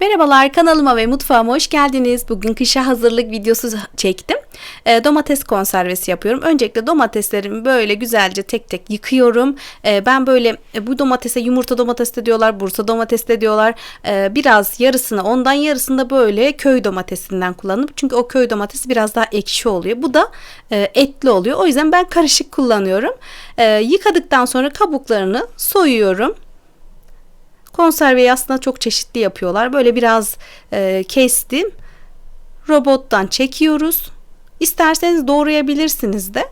Merhabalar kanalıma ve mutfağıma hoş geldiniz. Bugün kışa hazırlık videosu çektim. E, domates konservesi yapıyorum. Öncelikle domateslerimi böyle güzelce tek tek yıkıyorum. E, ben böyle e, bu domatese yumurta domates de diyorlar, Bursa domates de diyorlar. E, biraz yarısını ondan yarısını da böyle köy domatesinden kullanıp çünkü o köy domatesi biraz daha ekşi oluyor. Bu da e, etli oluyor. O yüzden ben karışık kullanıyorum. E, yıkadıktan sonra kabuklarını soyuyorum. Konserveyi aslında çok çeşitli yapıyorlar. Böyle biraz e, kestim. Robottan çekiyoruz. İsterseniz doğrayabilirsiniz de.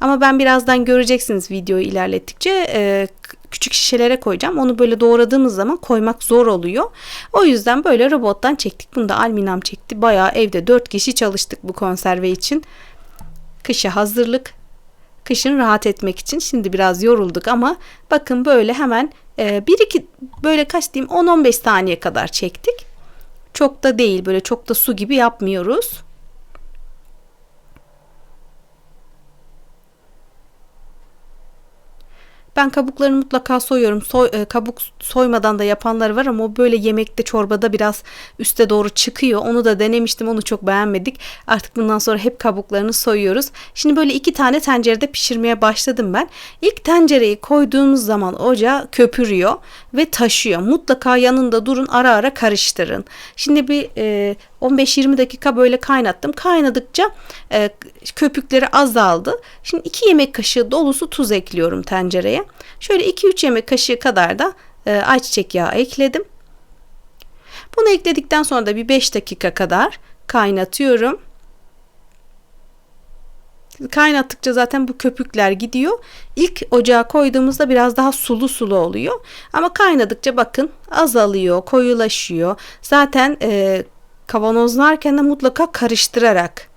Ama ben birazdan göreceksiniz videoyu ilerlettikçe e, küçük şişelere koyacağım. Onu böyle doğradığımız zaman koymak zor oluyor. O yüzden böyle robottan çektik. Bunu da Alminam çekti. Bayağı evde 4 kişi çalıştık bu konserve için. Kışa hazırlık. Kışın rahat etmek için. Şimdi biraz yorulduk ama bakın böyle hemen e, bir iki böyle kaç diyeyim 10-15 saniye kadar çektik. Çok da değil böyle çok da su gibi yapmıyoruz. Ben kabuklarını mutlaka soyuyorum. Soy, e, kabuk soymadan da yapanlar var ama o böyle yemekte çorbada biraz üste doğru çıkıyor. Onu da denemiştim. Onu çok beğenmedik. Artık bundan sonra hep kabuklarını soyuyoruz. Şimdi böyle iki tane tencerede pişirmeye başladım ben. İlk tencereyi koyduğumuz zaman ocağa köpürüyor ve taşıyor. Mutlaka yanında durun ara ara karıştırın. Şimdi bir e, 15-20 dakika böyle kaynattım. Kaynadıkça e, köpükleri azaldı. Şimdi 2 yemek kaşığı dolusu tuz ekliyorum tencereye. Şöyle 2-3 yemek kaşığı kadar da e, ayçiçek yağı ekledim. Bunu ekledikten sonra da bir 5 dakika kadar kaynatıyorum. Kaynattıkça zaten bu köpükler gidiyor. İlk ocağa koyduğumuzda biraz daha sulu sulu oluyor. Ama kaynadıkça bakın azalıyor, koyulaşıyor. Zaten e, kavanozlarken de mutlaka karıştırarak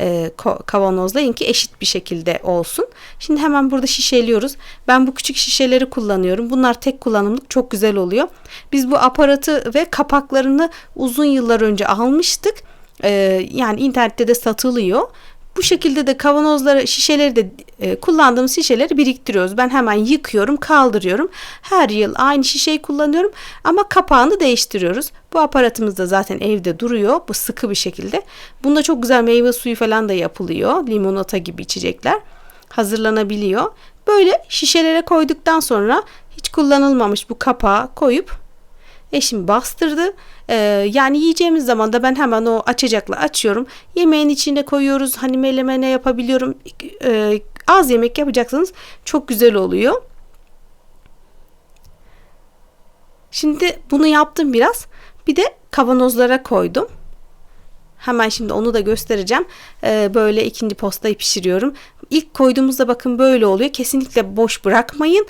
e, kavanozlayın ki eşit bir şekilde olsun. Şimdi hemen burada şişeliyoruz. Ben bu küçük şişeleri kullanıyorum. Bunlar tek kullanımlık çok güzel oluyor. Biz bu aparatı ve kapaklarını uzun yıllar önce almıştık. E, yani internette de satılıyor. Bu şekilde de kavanozları, şişeleri de e, kullandığımız şişeleri biriktiriyoruz. Ben hemen yıkıyorum, kaldırıyorum. Her yıl aynı şişeyi kullanıyorum ama kapağını değiştiriyoruz. Bu aparatımız da zaten evde duruyor. Bu sıkı bir şekilde. Bunda çok güzel meyve suyu falan da yapılıyor. Limonata gibi içecekler hazırlanabiliyor. Böyle şişelere koyduktan sonra hiç kullanılmamış bu kapağı koyup Eşim bastırdı. Ee, yani yiyeceğimiz zaman da ben hemen o açacakla açıyorum. Yemeğin içine koyuyoruz. Hani melemene yapabiliyorum. Ee, az yemek yapacaksanız çok güzel oluyor. Şimdi bunu yaptım biraz. Bir de kavanozlara koydum. Hemen şimdi onu da göstereceğim. Ee, böyle ikinci postayı pişiriyorum. İlk koyduğumuzda bakın böyle oluyor. Kesinlikle boş bırakmayın.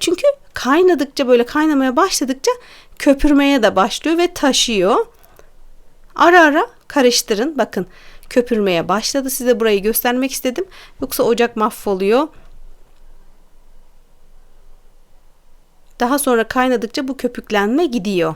Çünkü kaynadıkça böyle kaynamaya başladıkça köpürmeye de başlıyor ve taşıyor. Ara ara karıştırın. Bakın köpürmeye başladı. Size burayı göstermek istedim. Yoksa ocak mahvoluyor. Daha sonra kaynadıkça bu köpüklenme gidiyor.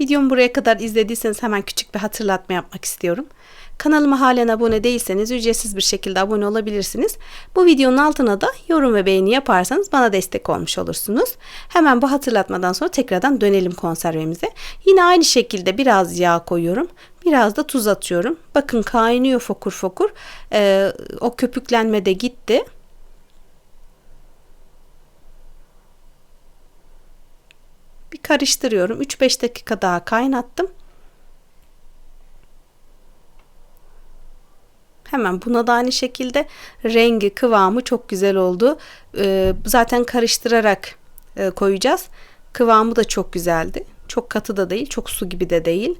Videomu buraya kadar izlediyseniz hemen küçük bir hatırlatma yapmak istiyorum. Kanalıma halen abone değilseniz ücretsiz bir şekilde abone olabilirsiniz. Bu videonun altına da yorum ve beğeni yaparsanız bana destek olmuş olursunuz. Hemen bu hatırlatmadan sonra tekrardan dönelim konservemize. Yine aynı şekilde biraz yağ koyuyorum. Biraz da tuz atıyorum. Bakın kaynıyor fokur fokur. Ee, o köpüklenme de gitti. Bir karıştırıyorum. 3-5 dakika daha kaynattım. Hemen buna da aynı şekilde rengi, kıvamı çok güzel oldu. Ee, zaten karıştırarak e, koyacağız. Kıvamı da çok güzeldi. Çok katı da değil, çok su gibi de değil.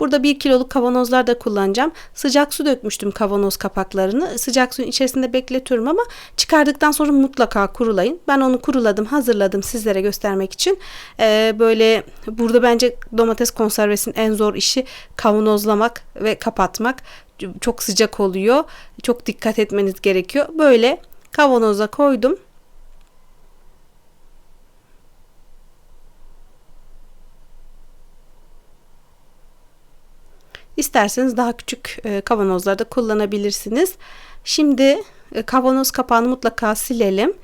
Burada 1 kiloluk kavanozlar da kullanacağım. Sıcak su dökmüştüm kavanoz kapaklarını. Sıcak suyun içerisinde bekletiyorum ama çıkardıktan sonra mutlaka kurulayın. Ben onu kuruladım, hazırladım sizlere göstermek için. Ee, böyle burada bence domates konservesinin en zor işi kavanozlamak ve kapatmak. çok sıcak oluyor. Çok dikkat etmeniz gerekiyor. Böyle kavanoza koydum. İsterseniz daha küçük e, kavanozlarda kullanabilirsiniz. Şimdi e, kavanoz kapağını mutlaka silelim.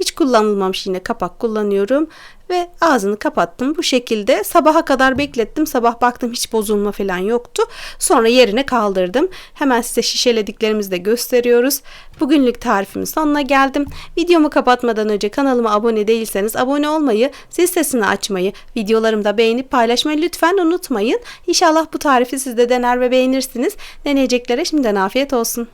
Hiç kullanılmamış yine kapak kullanıyorum ve ağzını kapattım. Bu şekilde sabaha kadar beklettim. Sabah baktım hiç bozulma falan yoktu. Sonra yerine kaldırdım. Hemen size şişelediklerimizi de gösteriyoruz. Bugünlük tarifimin sonuna geldim. Videomu kapatmadan önce kanalıma abone değilseniz abone olmayı, zil sesini açmayı, videolarımı da beğenip paylaşmayı lütfen unutmayın. İnşallah bu tarifi siz de dener ve beğenirsiniz. Deneyeceklere şimdiden afiyet olsun.